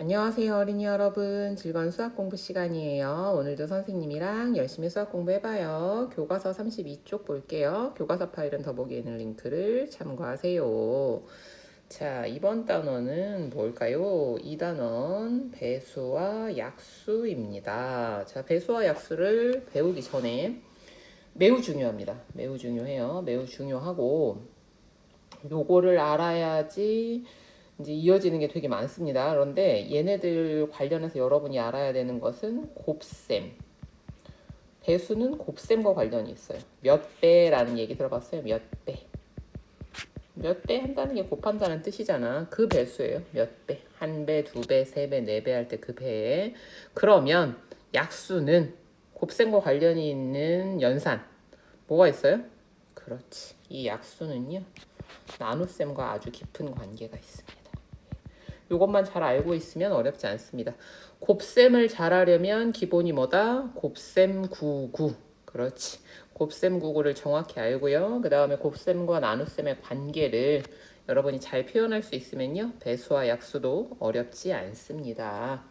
안녕하세요 어린이 여러분. 즐거운 수학 공부 시간이에요. 오늘도 선생님이랑 열심히 수학 공부 해봐요. 교과서 32쪽 볼게요. 교과서 파일은 더보기에 있는 링크를 참고하세요. 자 이번 단원은 뭘까요? 이 단원 배수와 약수입니다. 자 배수와 약수를 배우기 전에 매우 중요합니다. 매우 중요해요. 매우 중요하고 요거를 알아야지 이제 이어지는 게 되게 많습니다. 그런데 얘네들 관련해서 여러분이 알아야 되는 것은 곱셈. 배수는 곱셈과 관련이 있어요. 몇 배라는 얘기 들어봤어요? 몇 배. 몇 배 한다는 게 곱한다는 뜻이잖아. 그 배수예요. 몇 배. 한 배, 두 배, 세 배, 네 배 할 때 그 배. 그러면 약수는 곱셈과 관련이 있는 연산. 뭐가 있어요? 그렇지. 이 약수는요. 나눗셈과 아주 깊은 관계가 있습니다. 이것만 잘 알고 있으면 어렵지 않습니다. 곱셈을 잘 하려면 기본이 뭐다? 곱셈 99. 그렇지. 곱셈 99를 정확히 알고요. 그 다음에 곱셈과 나눗셈의 관계를 여러분이 잘 표현할 수 있으면요. 배수와 약수도 어렵지 않습니다.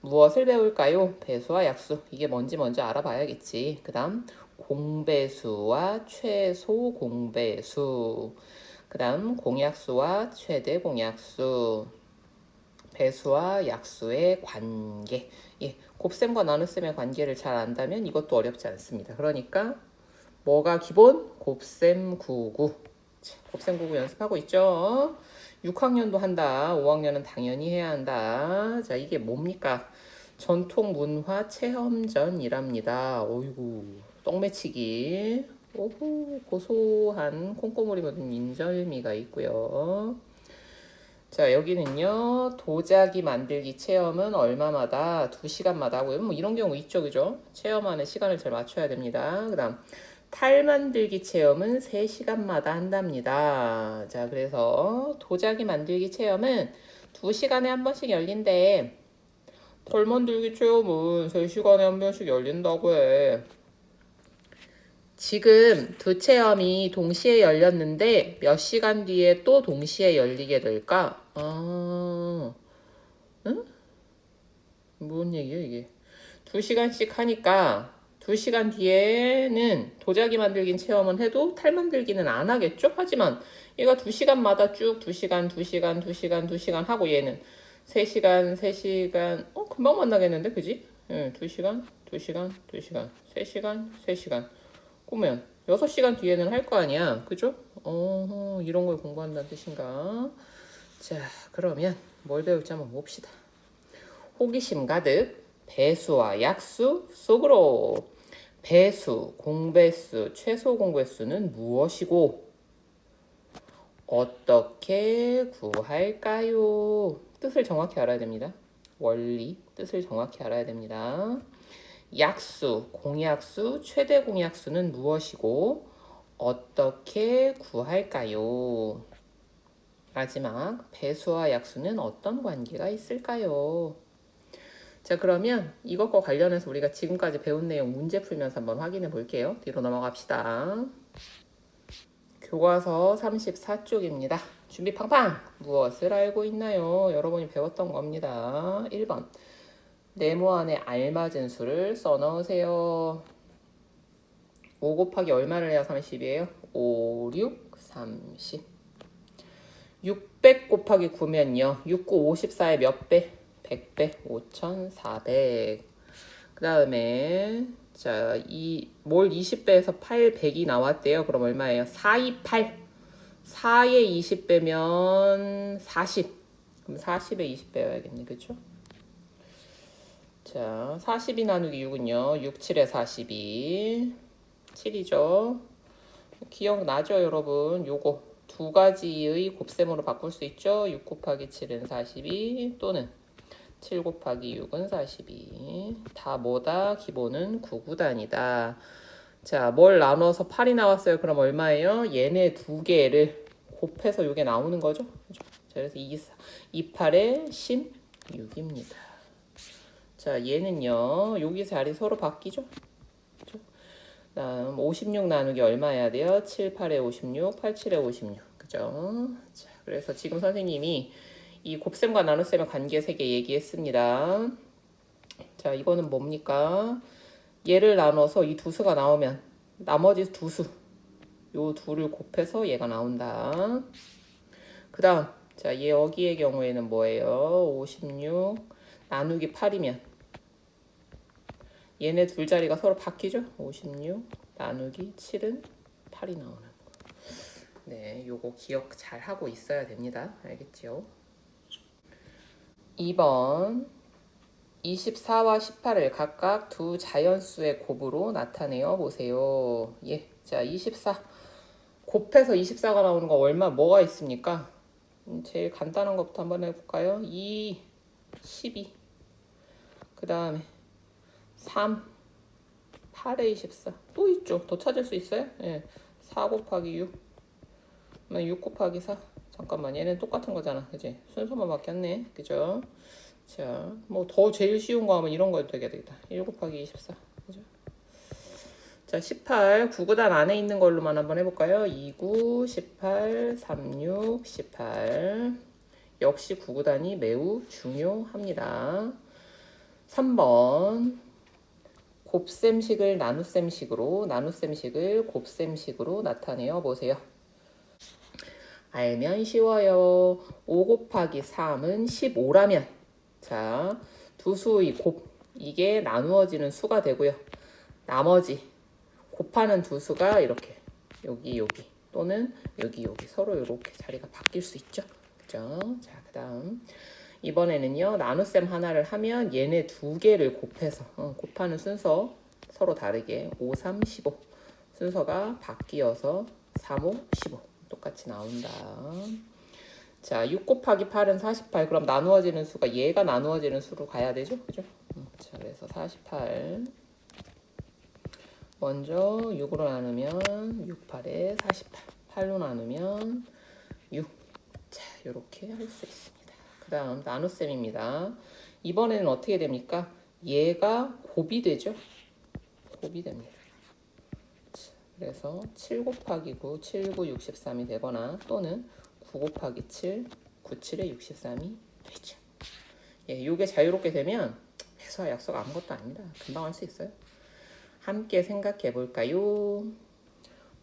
무엇을 배울까요? 배수와 약수. 이게 뭔지 먼저 알아봐야겠지. 그 다음 공배수와 최소 공배수. 그 다음 공약수와 최대 공약수. 배수와 약수의 관계. 예, 곱셈과 나눗셈의 관계를 잘 안다면 이것도 어렵지 않습니다. 그러니까 뭐가 기본? 곱셈 99. 자, 곱셈 99 연습하고 있죠? 6학년도 한다. 5학년은 당연히 해야 한다. 자, 이게 뭡니까? 전통 문화 체험전이랍니다. 어이구, 똥매치기. 오호, 고소한 콩고물이 묻은 인절미가 있고요. 자, 여기는요, 도자기 만들기 체험은 얼마마다, 2시간마다 하고요. 뭐 이런 경우 있죠, 그죠? 체험하는 시간을 잘 맞춰야 됩니다. 그 다음, 탈 만들기 체험은 3시간마다 한답니다. 자, 그래서 도자기 만들기 체험은 2시간에 한 번씩 열린대. 털 만들기 체험은 3시간에 한 번씩 열린다고 해. 지금 두 체험이 동시에 열렸는데 몇 시간 뒤에 또 동시에 열리게 될까? 아, 응? 뭔 얘기야 이게? 두 시간씩 하니까 두 시간 뒤에는 도자기 만들기 체험은 해도 탈 만들기는 안 하겠죠? 하지만 얘가 두 시간마다 쭉 두 시간, 두 시간, 두 시간, 두 시간 하고 얘는 세 시간, 세 시간, 어 금방 만나겠는데, 그지? 응, 두 시간, 두 시간, 두 시간, 세 시간, 세 시간. 그러면 6시간 뒤에는 할 거 아니야. 그죠? 어, 이런 걸 공부한다는 뜻인가? 자, 그러면 뭘 배울지 한번 봅시다. 호기심 가득 배수와 약수 속으로 배수, 공배수, 최소 공배수는 무엇이고 어떻게 구할까요? 뜻을 정확히 알아야 됩니다. 원리, 뜻을 정확히 알아야 됩니다. 약수, 공약수, 최대 공약수는 무엇이고 어떻게 구할까요? 마지막 배수와 약수는 어떤 관계가 있을까요? 자 그러면 이것과 관련해서 우리가 지금까지 배운 내용 문제 풀면서 한번 확인해 볼게요. 뒤로 넘어갑시다. 교과서 34쪽입니다. 준비 팡팡! 무엇을 알고 있나요? 여러분이 배웠던 겁니다. 1번 네모 안에 알맞은 수를 써 넣으세요. 5 곱하기 얼마를 해야 30이에요? 5, 6, 30. 600 곱하기 9면요. 6, 9, 54의 몇 배? 100배. 5400. 그 다음에 자, 이 몰 20배에서 8, 100이 나왔대요. 그럼 얼마예요? 4, 2, 8. 4에 20배면 40. 그럼 40에 20 배워야겠네. 그쵸? 자, 42 나누기 6은요. 6, 7에 42. 7이죠. 기억나죠, 여러분? 요거 두 가지의 곱셈으로 바꿀 수 있죠. 6 곱하기 7은 42 또는 7 곱하기 6은 42. 다 뭐다? 기본은 9구단이다. 자, 뭘 나눠서 8이 나왔어요. 그럼 얼마예요? 얘네 두 개를 곱해서 이게 나오는 거죠. 그래서 2, 2 8에 16입니다. 자, 얘는요. 여기 자리 서로 바뀌죠? 그죠? 다음 56 나누기 얼마야 돼요? 7, 8에 56, 8, 7에 56. 그죠? 자, 그래서 지금 선생님이 이 곱셈과 나눗셈의 관계 세 개 얘기했습니다. 자, 이거는 뭡니까? 얘를 나눠서 이 두 수가 나오면 나머지 두 수, 요 둘을 곱해서 얘가 나온다. 그 다음, 자, 얘 여기의 경우에는 뭐예요? 56 나누기 8이면 얘네 둘 자리가 서로 바뀌죠? 56 나누기 7은 8이 나오는 거. 네, 요거 기억 잘 하고 있어야 됩니다. 알겠죠? 2번 24와 18을 각각 두 자연수의 곱으로 나타내어 보세요. 예. 자, 24 곱해서 24가 나오는 거 얼마 뭐가 있습니까? 음, 제일 간단한 것부터 한번 해 볼까요? 2 12 그 다음에 3 8에 24. 또 있죠. 더 찾을 수 있어요? 예. 4 곱하기 6. 6 곱하기 4. 잠깐만. 얘는 똑같은 거잖아. 그지? 순서만 바뀌었네. 그죠? 자, 뭐 더 제일 쉬운 거 하면 이런 거 해도 되겠다. 1 곱하기 24. 그죠? 자, 18. 9구단 안에 있는 걸로만 한번 해볼까요? 29, 18, 36, 18. 역시 9구단이 매우 중요합니다. 3번. 곱셈식을 나눗셈식으로, 나눗셈식을 곱셈식으로 나타내어 보세요. 알면 쉬워요. 5 곱하기 3은 15라면, 자, 두 수의 곱, 이게 나누어지는 수가 되고요. 나머지, 곱하는 두 수가 이렇게, 여기, 여기, 또는 여기, 여기, 서로 이렇게 자리가 바뀔 수 있죠. 그죠? 자, 그 다음. 이번에는요 나눗셈 하나를 하면 얘네 두 개를 곱해서 어, 곱하는 순서 서로 다르게 5, 3, 15 순서가 바뀌어서 3, 5, 15 똑같이 나온다. 자, 6 곱하기 8은 48. 그럼 나누어지는 수가 얘가 나누어지는 수로 가야 되죠? 그죠? 음, 자, 그래서 48. 먼저 6으로 나누면 6, 8에 48. 8로 나누면 6. 자, 이렇게 할 수 있습니다. 그 다음 나눗셈입니다. 이번에는 어떻게 됩니까? 얘가 곱이 되죠? 곱이 됩니다. 자, 그래서 7 곱하기 9, 7, 9, 63이 되거나 또는 9 곱하기 7, 9, 7에 63이 되죠. 예, 요게 자유롭게 되면 회수와 약속 아무것도 아닙니다. 금방 할 수 있어요. 함께 생각해 볼까요?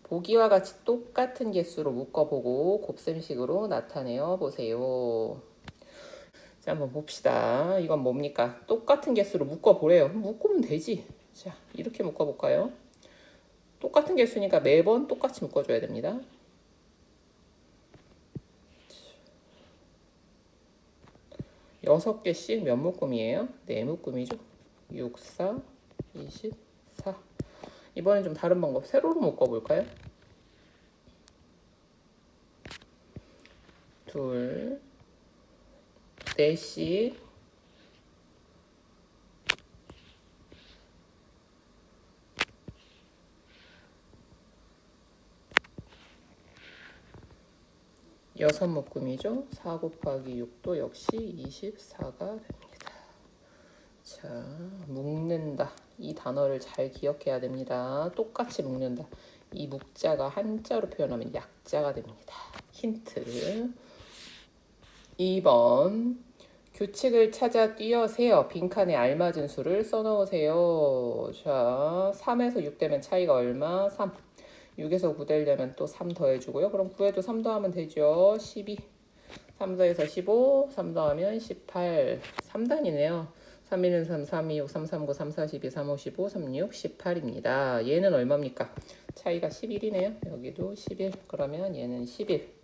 보기와 같이 똑같은 개수로 묶어보고 곱셈식으로 나타내어 보세요. 자, 한번 봅시다. 이건 뭡니까? 똑같은 개수로 묶어보래요. 묶으면 되지. 자, 이렇게 묶어볼까요? 똑같은 개수니까 매번 똑같이 묶어줘야 됩니다. 여섯 개씩 몇 묶음이에요? 네 묶음이죠. 6, 4, 24. 이번엔 좀 다른 방법, 세로로 묶어볼까요? 둘, 넷씩 여섯 묶음이죠. 4 곱하기 6도 역시 24가 됩니다. 자, 묶는다. 이 단어를 잘 기억해야 됩니다. 똑같이 묶는다. 이 묵자가 한자로 표현하면 약자가 됩니다. 힌트. 2번. 규칙을 찾아 뛰어세요. 빈칸에 알맞은 수를 써넣으세요. 자, 3에서 6 되면 차이가 얼마? 3. 6에서 9 되려면 또 3 더해주고요. 그럼 9에도 3 더하면 되죠. 12. 3 더해서 15. 3 더하면 18. 3단이네요. 3, 1은 3, 3, 2, 6, 3, 3, 9, 3, 4, 12, 3, 5, 15, 3, 6, 18입니다. 얘는 얼마입니까? 차이가 11이네요. 여기도 11. 그러면 얘는 11.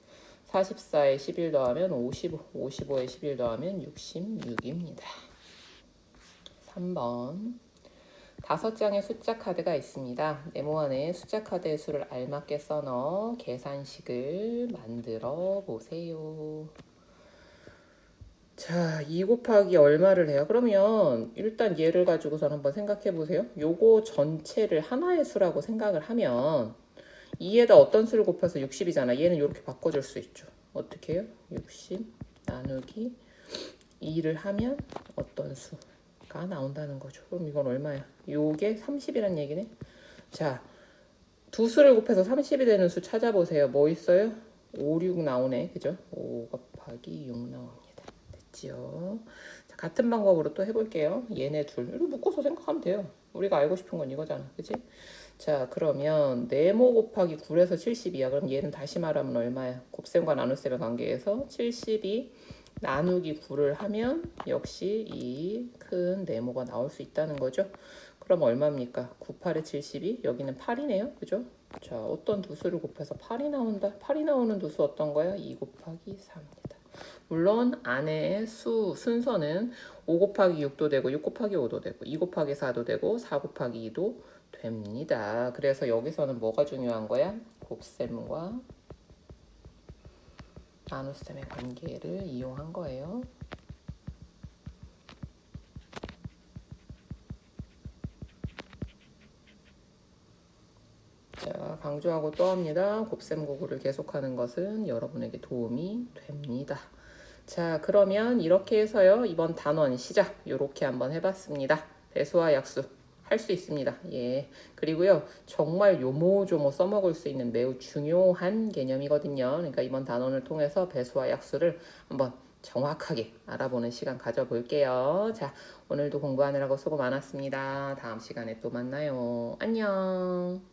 44에 11 더하면 55. 55에 11 더하면 66입니다. 3번. 다섯 장의 숫자 카드가 있습니다. 네모 안에 숫자 카드의 수를 알맞게 써넣어 계산식을 만들어 보세요. 자, 2 곱하기 얼마를 해요? 그러면 일단 얘를 가지고선 한번 생각해 보세요. 요거 전체를 하나의 수라고 생각을 하면 2에다 어떤 수를 곱해서 60이잖아. 얘는 이렇게 바꿔줄 수 있죠. 어떻게 해요? 60 나누기 2를 하면 어떤 수가 나온다는 거죠. 그럼 이건 얼마야? 요게 30이란 얘기네. 자, 두 수를 곱해서 30이 되는 수 찾아보세요. 뭐 있어요? 5, 6 나오네. 그죠? 5 곱하기 6 나옵니다. 있지요. 자, 같은 방법으로 또 해볼게요. 얘네 둘 이렇게 묶어서 생각하면 돼요. 우리가 알고 싶은 건 이거잖아, 그치? 자 그러면 네모 곱하기 9에서 70이야. 그럼 얘는 다시 말하면 얼마야? 곱셈과 나눗셈의 관계에서 72 나누기 9를 하면 역시 이 큰 네모가 나올 수 있다는 거죠. 그럼 얼마입니까? 9, 8에 72 여기는 8이네요. 그죠? 자 어떤 두 수를 곱해서 8이 나온다. 8이 나오는 두 수 어떤 거야? 2 곱하기 4입니다. 물론 안에 수 순서는 5 곱하기 6도 되고 6 곱하기 5도 되고 2 곱하기 4도 되고 4 곱하기 2도 됩니다. 그래서 여기서는 뭐가 중요한 거야? 곱셈과 나눗셈의 관계를 이용한 거예요. 자, 강조하고 또 합니다. 곱셈 고구를 계속하는 것은 여러분에게 도움이 됩니다. 자, 그러면 이렇게 해서요. 이번 단원 시작 요렇게 한번 해봤습니다. 배수와 약수 할 수 있습니다. 예. 그리고요. 정말 요모조모 써먹을 수 있는 매우 중요한 개념이거든요. 그러니까 이번 단원을 통해서 배수와 약수를 한번 정확하게 알아보는 시간 가져볼게요. 자, 오늘도 공부하느라고 수고 많았습니다. 다음 시간에 또 만나요. 안녕.